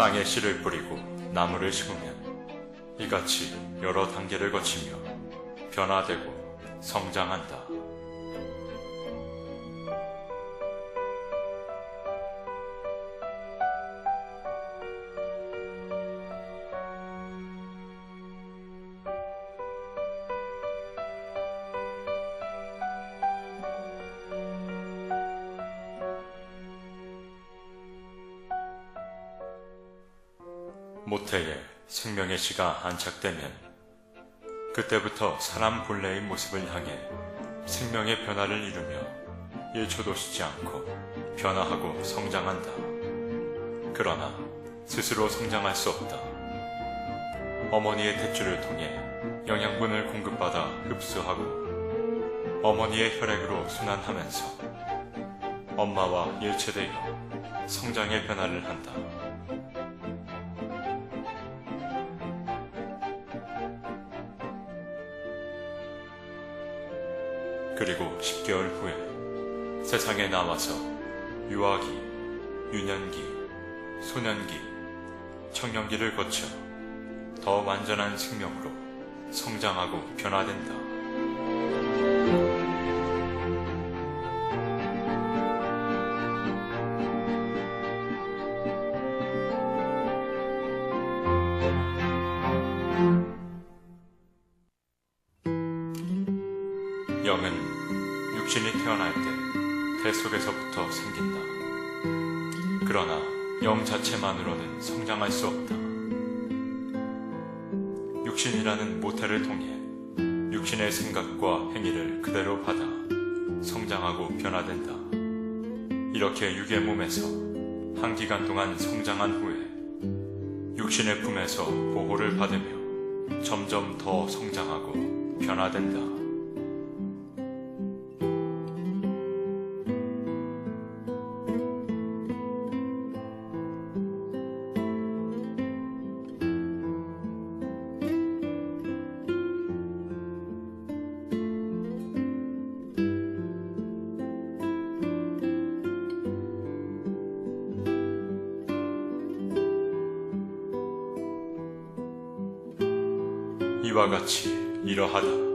땅에 씨를 뿌리고 나무를 심으면 이같이 여러 단계를 거치며 변화되고 성장한다. 모태에 생명의 씨가 안착되면 그때부터 사람 본래의 모습을 향해 생명의 변화를 이루며 1초도 쉬지 않고 변화하고 성장한다. 그러나 스스로 성장할 수 없다. 어머니의 탯줄을 통해 영양분을 공급받아 흡수하고 어머니의 혈액으로 순환하면서 엄마와 일체되어 성장의 변화를 한다. 그리고 10개월 후에 세상에 나와서 유아기, 유년기, 소년기, 청년기를 거쳐 더 완전한 생명으로 성장하고 변화된다. 영은 육신이 태어날 때태 속에서부터 생긴다. 그러나 영 자체만으로는 성장할 수 없다. 육신이라는 모태를 통해 육신의 생각과 행위를 그대로 받아 성장하고 변화된다. 이렇게 육의 몸에서 한 기간 동안 성장한 후에 육신의 품에서 보호를 받으며 점점 더 성장하고 변화된다. 이와 같이 이러하다.